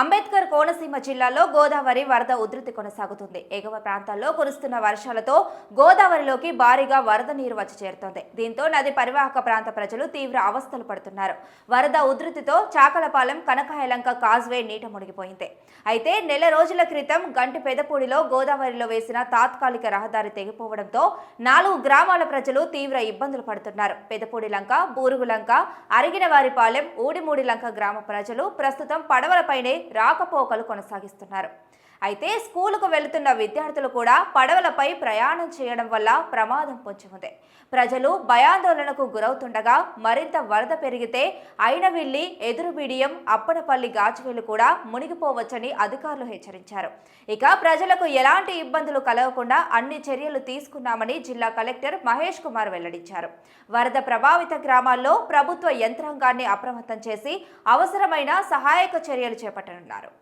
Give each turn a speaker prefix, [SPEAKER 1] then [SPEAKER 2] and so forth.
[SPEAKER 1] आंबेडकर కోనసీమ జిల్లాలో గోదావరి వరద ఉధృతి కొనసాగుతుంది. ఎగువ ప్రాంతాల్లో కురుస్తున్న వర్షాలతో గోదావరిలోకి భారీగా వరద నీరు వచ్చి చేరుతోంది. దీంతో నది పరివాహక ప్రాంత ప్రజలు తీవ్ర అవస్థలు పడుతున్నారు. వరద ఉధృతితో చాకలపాలెం కనకాయలంక కాజ్వే నీట మునిగిపోయింది. అయితే నెల రోజుల క్రితం గంటి పెదపూడిలో గోదావరిలో వేసిన తాత్కాలిక రహదారి తెగిపోవడంతో నాలుగు గ్రామాల ప్రజలు తీవ్ర ఇబ్బందులు పడుతున్నారు. పెదపూడి లంక బూరుగులంక అరిగినవారిపాలెం ఊడిమూడి లంక గ్రామ ప్రజలు ప్రస్తుతం పడవలపైనే రాకపోకలు కొనసాగిస్తున్నారు. అయితే స్కూలుకు వెళుతున్న విద్యార్థులు కూడా పడవలపై ప్రయాణం చేయడం వల్ల ప్రమాదం పొంచి ఉంది ప్రజలు భయాందోళనకు గురవుతుండగా మరింత వరద పెరిగితే అయినవిల్లి ఎదురుబిడియం అప్పనపల్లి గాజువేలు కూడా మునిగిపోవచ్చని అధికారులు హెచ్చరించారు. ఇక ప్రజలకు ఎలాంటి ఇబ్బందులు కలగకుండా అన్ని చర్యలు తీసుకున్నామని జిల్లా కలెక్టర్ మహేష్ కుమార్ వెల్లడించారు. వరద ప్రభావిత గ్రామాల్లో ప్రభుత్వ యంత్రాంగాన్ని అప్రమత్తం చేసి అవసరమైన సహాయక చర్యలు చేపట్టనున్నారు.